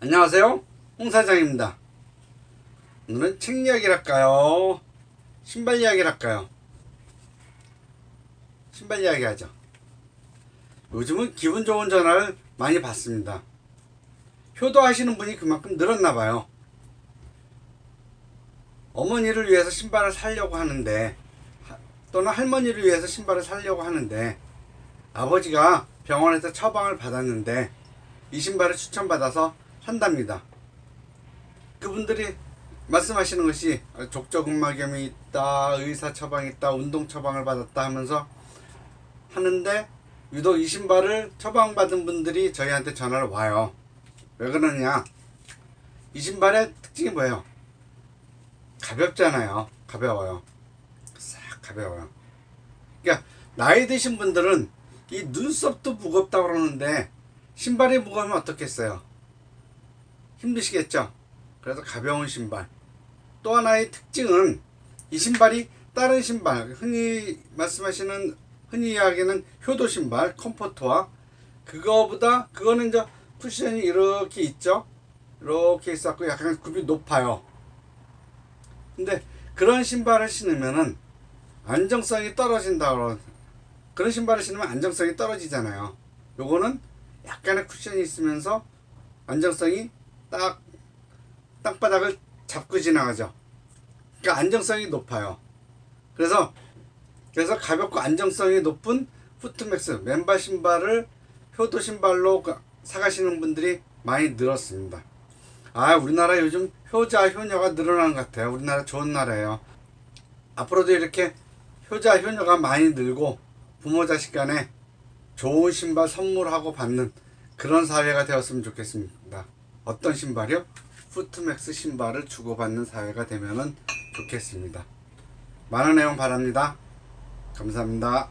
안녕하세요. 홍 사장입니다. 오늘은 책 이야기를 할까요? 신발 이야기를 할까요? 신발 이야기 하죠. 요즘은 기분 좋은 전화를 많이 받습니다. 효도하시는 분이 그만큼 늘었나 봐요. 어머니를 위해서 신발을 사려고 하는데 하- 또는 할머니를 위해서 신발을 사려고 하는데 아버지가 병원에서 처방을 받았는데 이 신발을 추천받아서 산답니다. 그분들이 말씀하시는 것이 족저근막염이 있다, 의사 처방이 있다, 운동 처방을 받았다 하면서 하는데 유독 이 신발을 처방받은 분들이 저희한테 전화를 와요. 왜 그러냐? 이 신발의 특징이 뭐예요? 가볍잖아요. 가벼워요. 싹 가벼워요. 그러니까 나이 드신 분들은 이 눈썹도 무겁다 그러는데 신발이 무거우면 어떻겠어요? 힘드시겠죠? 그래서 가벼운 신발. 또 하나의 특징은 이 신발이 다른 신발, 흔히 말씀하시는 흔히 이야기하는 효도 신발, 컴포트와 그거보다 그거는 이제 쿠션이 이렇게 있죠. 이렇게 있었고 약간 굽이 높아요. 근데 그런 신발을 신으면은 안정성이 떨어진다 그러 그런 신발을 신으면 안정성이 떨어지잖아요. 요거는 약간의 쿠션이 있으면서 안정성이 딱 땅바닥을 잡고 지나가죠. 그러니까 안정성이 높아요. 그래서 그래서 가볍고 안정성이 높은 푸트맥스 맨발 신발을 효도 신발로 가- 사가시는 분들이 많이 늘었습니다. 아 우리나라 요즘 효자 효녀가 늘어나는 것 같아요. 우리나라 좋은 나라예요. 앞으로도 이렇게 효자 효녀가 많이 늘고 부모 자식 간에 좋은 신발 선물하고 받는 그런 사회가 되었으면 좋겠습니다. 어떤 신발이요? 푸트맥스 신발을 주고받는 사회가 되면 좋겠습니다. 많은 내용 바랍니다. 감사합니다.